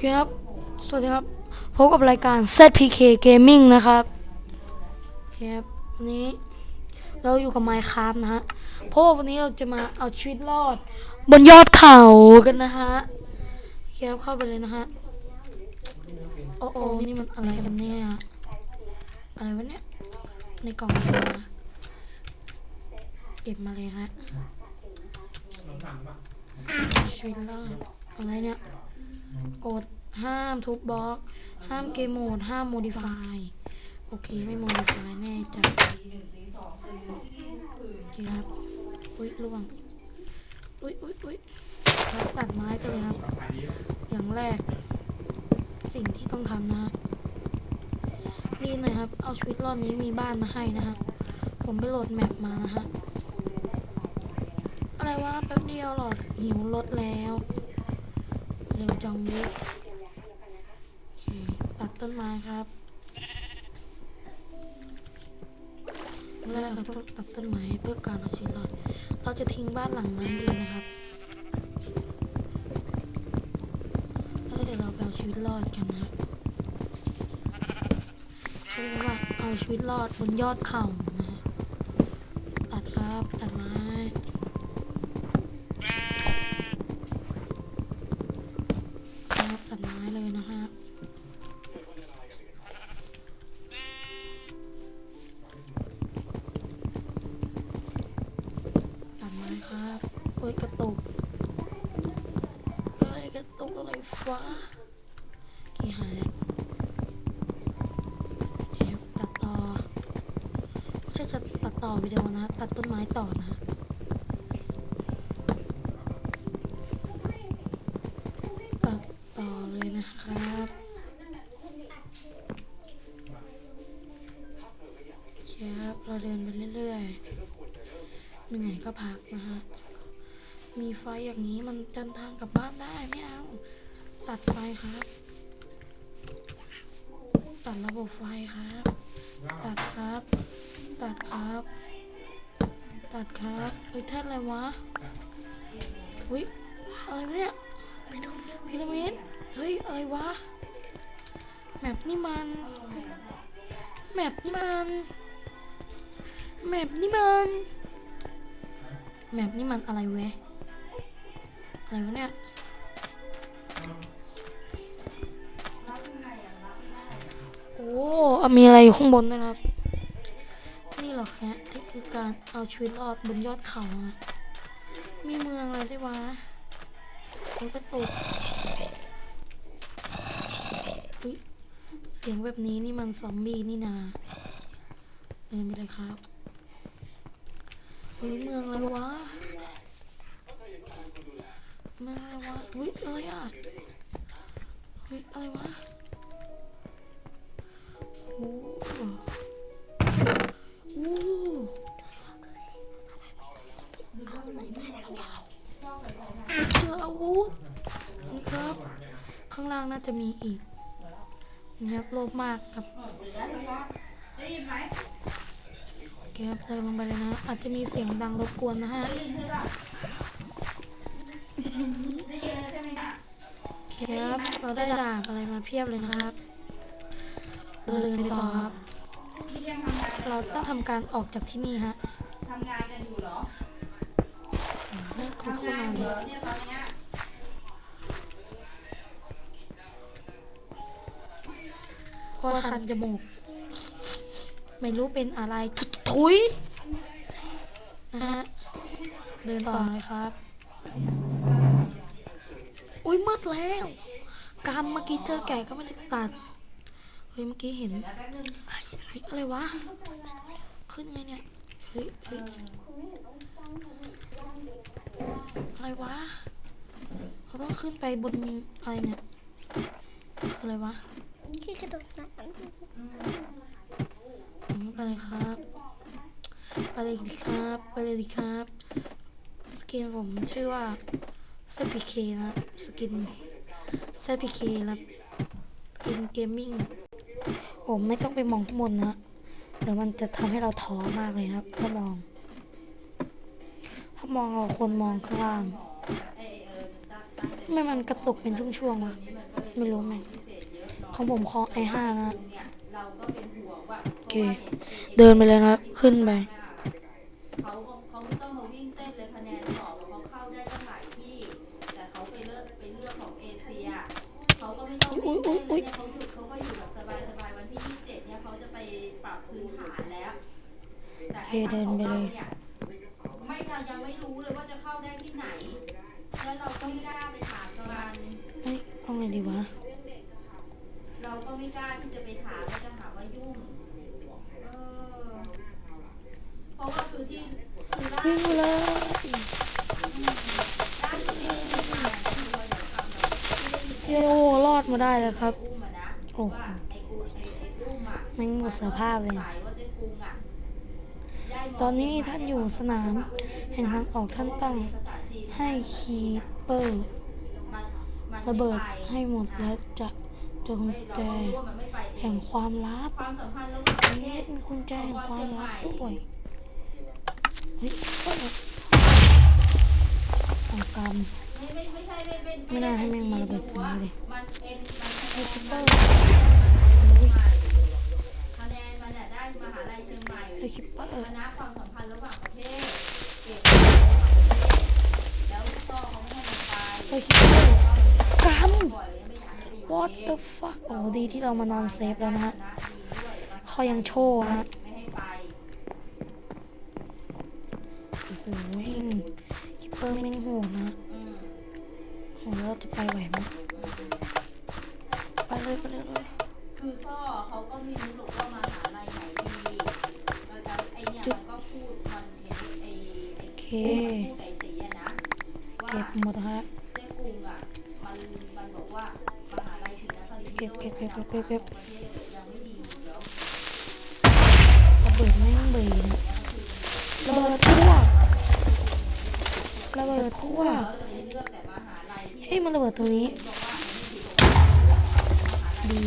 คครับ สวัสดีครับ พบกับรายการ ZPK Gaming นะครับโอเคครับวันนี้เราอยู่กับ Minecraft นะฮะ เพราะว่าวันนี้เราจะมาเอาชีวิตรอด บนยอดเขากันนะฮะโอเคครับเข้าไปเลยนะฮะ โอ้โอ้นี่มันอะไรกันเนี่ย อะไรวะเนี่ย ในกล่องอะไรวะเก็บมาเลยฮะชีวิตรอด อะไรเนี่ย กดห้ามทุบบล็อก ห้ามเกมโหมด ห้ามโมดิฟายโอเค ไม่โมดิฟายแน่ใจโอเคครับ อุ้ยล่วง อุ้ยอุ้ยอุ้ยครับตัดไม้กันเลยครับ อย่างแรก สิ่งที่ต้องทำนะฮะนี่นะครับ เอาชีวิตรอดนี้มีบ้านมาให้นะฮะ ผมไปโหลดแมปมานะฮะ อะไรวะแป๊บเดียวหรอกหิวรถแล้ว เร็วจังเว้ยอตัดต้นไม้ครับแรกเราต้องตัดต้นไม้เพื่อการเอาชีวิตรอด เราจะทิ้งบ้านหลังนั้นเลยนะครับแล้วเดี๋ยวเราไปเอาชีวิตรอดกันนะเขาเรียกว่าเอาชีวิตรอดบนยอดเขานะตัดครับตัดไม้ ตุกอะไรฟ้ากี่หายแล้วเดี๋ยวตัดต่อไม่ใช่จะตัดต่อวิดีโอนะ ตัดต้นไม้ต่อนะตัดต่อเลยนะครับคครับเราเดินไปเรื่อยๆเหนื่อยก็พักนะฮะมีไฟอย่างนี้มันจันทางกลับบ้านได้ไม่เอา ตัดไฟครับ ตัดระบบไฟครับ ตัดครับ ตัดครับ ตัดครับเฮ้ยแท่นอะไรวะอุ้ยอะไรเนี่ยพีระมิดเฮ้ย อะไรวะ แมปนี่มัน แมปนี่มัน แมปนี่มัน แมปนี่มันอะไรเว้ยอะไรวะเนี่ย มีอะไรอยู่ข้างบนนะครับ นี่เหรอแค่ที่คือการเอาชีวิตรอดบนยอดเขานะมีเมืองอะไรด้วยวะมันกระตุกเสียงแบบนี้นี่มันซอมบี้นี่นาเดินไปเลยครับเฮ้ยเมืองอะไรวะเมืองอะไรวะอุ้ยอะไรอะเฮ้ยอะไรวะโอ้โหโอ้ เจออาวุธนะครับ ข้างล่างน่าจะมีอีกนะครับโลภมากครับโอเคครับเดินลงไปเลยนะ อาจจะมีเสียงดังรบกวนนะฮะโอเคครับเราได้ดาบอะไรมาเพียบเลยนะครับ เราเดินไปต่อครับ เราต้องทำการออกจากที่นี่ฮะทำงานกันอยู่เหรอให้คุณทำเข้างานมาอยู่เลเหรอยเนี่ยตอนเนี้ยเพราะคันจมูก ไม่รู้เป็นอะไรทุทุยนะฮะเดินต่อเลยครับ อุ้ยมืดแล้ว การเมื่อกี้เจอแก่ก็ไม่ได้ตัด เฮ้ยเมื่อกี้เห็นอะไรวะ ขึ้นไงเนี่ย เฮ้ยเฮ้ยอะไรวะเขาต้องขึ้นไปบนอะไรเนี่ยคืออะไรวะที่กระโดดน้อืมไปเลยครับไปเลยดีครับไปเลยดีครับสกินผมชื่อว่า ZPK นะครับสกิน ZPK นะครับสกินเกมมิ่ง ผมไม่ต้องไปมองข้างบนนะเดี๋ยวมันจะทำให้เราท้อมากเลยครับ ถ้ามอง ถ้ามองเราควรมองข้างล่างทำไมมันกระตุกเป็นช่วงๆวะไม่รู้ไหมของผมคอไอห้านะโอเค เดินไปเลยนะครับขึ้นไป เคไอ้เดินไปเลยนี่ไม่เรายังไม่รู้เลยว่าจะเข้าได้ที่ไหน แล้วเราก็ไม่กล้าไปถามกันเฮ้ยเอาไงดีวะ เราก็ไม่กล้าที่จะไปถามว่าจะหาว่ายุ่ง เออ เพราะว่าคือที่คือร่างวิ่งเลยร่างที่ดีที่สุดคือเราอยากทำเราที่ได้ยินเย้โอ้รอดมาได้แล้วครับอุ้มอะนะโอ้โหว่าไอ้กูไอ้ไอ้อุ้มอะแม่งหมดสภาพเลย ตอนนี้ท่านอยู่สนาม แห่งทางออกท่านต้องให้คีเปอร์ระเบิดให้หมดแล้วจะจงแจแห่งความลับความสัมพันธ์ระหว่างประเทเฮ้ยศมีกุญแจแห่งความลับด้วยเฮ้ยเปิดเอากรรมไม่น่าให้แม่งมาระเบิดตรงนี้เลยมันเอ็นมันเฮ้ยคะคิปเปอร์ มันอะได้มหาลัยเชียงใหม่เฮ้ยคิปปอร์คณะความสัมพันธ์ระหว่างประเทศเก็บแล้วก็เขาไม่ให้มันไปเฮ้ยคิปเปอร์กรรมบ่อยเลยไม่อยากให้ไปอยู่ what the fuck โอ้ดีที่เรามานอนเซฟแล้วนะฮะคณะดีด้วยเขายังโชว์ฮะโอ้โหคิปเปอร์ไม่งโหดนะโหเราจะไปไหวไหมไปเลยไปเลยเลยคือพ่อเขาก็ม่รู้หรอกว่ามา เคเก็บหมดฮะเก็บเก็บเก็บเก็บเก็บเก็บระเทศยังไม่ดีอยู่แล้วระเบิดแม่งเบยนะระเบิดทั่วระเบิดทั่วเฮ้ยมันระเบิดตรงนี้ดี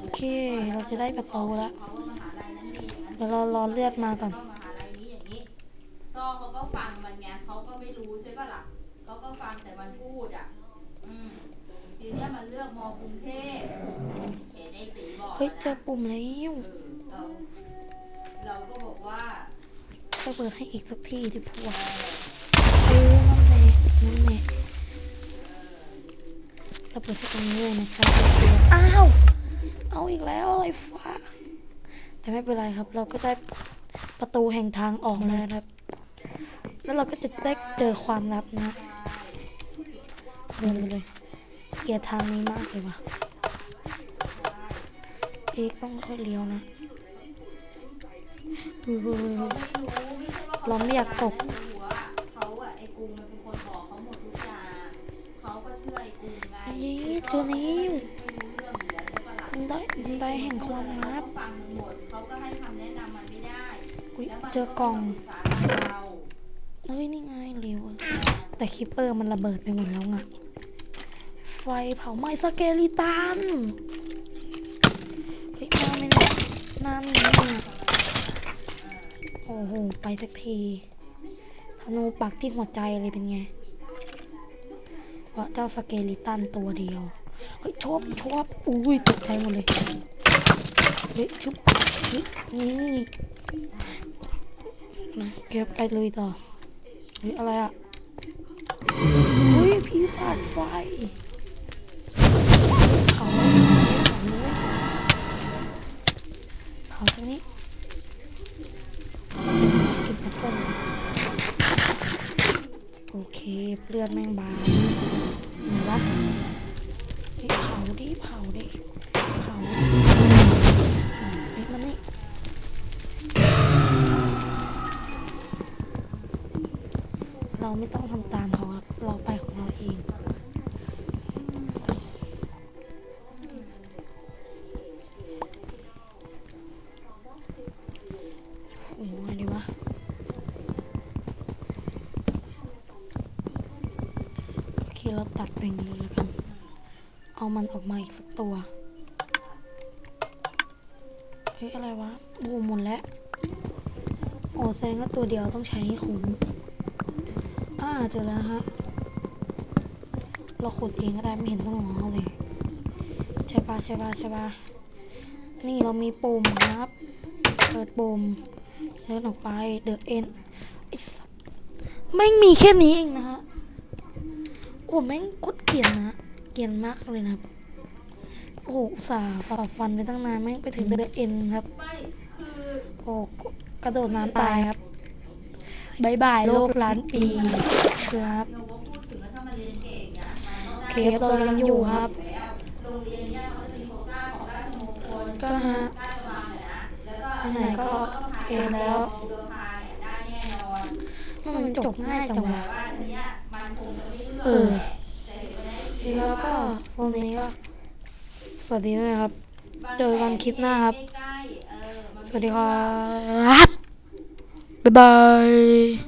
โอเคเราจะได้ประตูแล้วเพราะเดี๋ยวเรารอเลือดมาก่อนอย่างนี้ก็เขาก็ฟังมันไงเขาก็ไม่ รู้ใช่ปะล่ะเขาก็ฟังแต่มันพูดอะ อืมทีเนี้ยมันเลือกมอกรุงเทพเห็นไอ้ตีบอกเฮ้ยนะเจอปุ่มแล้วเออเราเราก็บอกว่าระเบิดให้อีกสักทีที่พวกเออเออนั่นแหละนั่นแหละระเบิดให้ตรงนี้เลยนะครับอ้าว เอาอีกแล้วอะไรฟ้าแต่ไม่เป็นไรครับ เราก็ได้ประตูแห่งทางออกแล้วนะครับ แล้วเราก็จะได้เจอความลับนะเดินไปเลย เกลียดทางนี้มากเลยว่ะเอ๊ะต้องค่อยเลี้ยวนะเฮ้ยเฮ้ยเฮ้ยเขาไม่รู้ไม่ใช่ว่าเขาเราไม่อยากตกจัดารในหัวเขาอะไอ้กรุงมันเป็นคนบอกเขาหมดทุกอย่างเขาก็เชื่อไอ้กรุงไงนี่ตัวนี้ไม่รู้เรื่องอยู่แล้วใช่ปะล่ะบันไดบันไดแห่งความลับเขาฟังมันหมดเขาก็ให้คำแนะนำมันไม่ได้อุ๊ยแล้วมันเจอกล่อง ปรึกษาเรา เอ้ยนี่ไงเร็วอะ แต่คิปเปอร์มันระเบิดไปหมดแล้วไงไฟเผาไหม้สเกลิตันเฮ้ยมาไม่ได้นั่นนี่โอ้โห ไปสักทีธนูปักที่หัวใจเลยเป็นไงว่าะเจ้าสเกลิตันตัวเดียว เฮ้ยชอบชอบอุ้ยตกใจหมดเลย เฮ้ยชุบนี่นะเก็บไปเลยต่อเฮ้ยอะไรอะ เฮ้ยพีศาจไฟเผาเลยเผาตรงนี้เก็บแอปเปิ้ลโอเคเลือดแมงบาไหนวะเผาดิเผาดิเผาเฮ้ยมันนี่เราไม่ต้องทำตามเขา เราตัดไปอย่างนี้แล้วกัน เอามันออกมาอีกสักตัวเฮ้ยอะไรวะโอ้โหมุนแล้วโอ้แสดงว่าตัวเดียวต้องใช้ให้คุ้มอ่าเจอแล้วฮะ เราขุดเองก็ได้ไม่เห็นต้องง้อเลยใช่ปะใช่ปะใช่ปะนี่เรามีปุ่มครับ เปิดปุ่มเลื่อนออกไปเดอะเอ็นไอ้สัสไม่มีแค่นี้เองนะฮะ ผมแม่งกดเกียนนะ เกียนมากเลยนะโอ้สาฝ่าฟันไปตั้งนานแม่งไปถึงเดอเอ็นครับโอ้กระโดดน้ำตายครับบายบายโลกล้านปีครับเคฟเรายังอยู่ครับก็ฮะอันไหนก็เอแล้วมันจบง่ายจังวะ มันคงจะไม่เลือกเออแหละแต่เห็นว่าได้แล้วก็โฟนนี้ก็สวัสดีนะครับ เจอกันคลิปหน้าครับ ใกล้ๆเออมันสวัสดีครับ บ๊ายบาย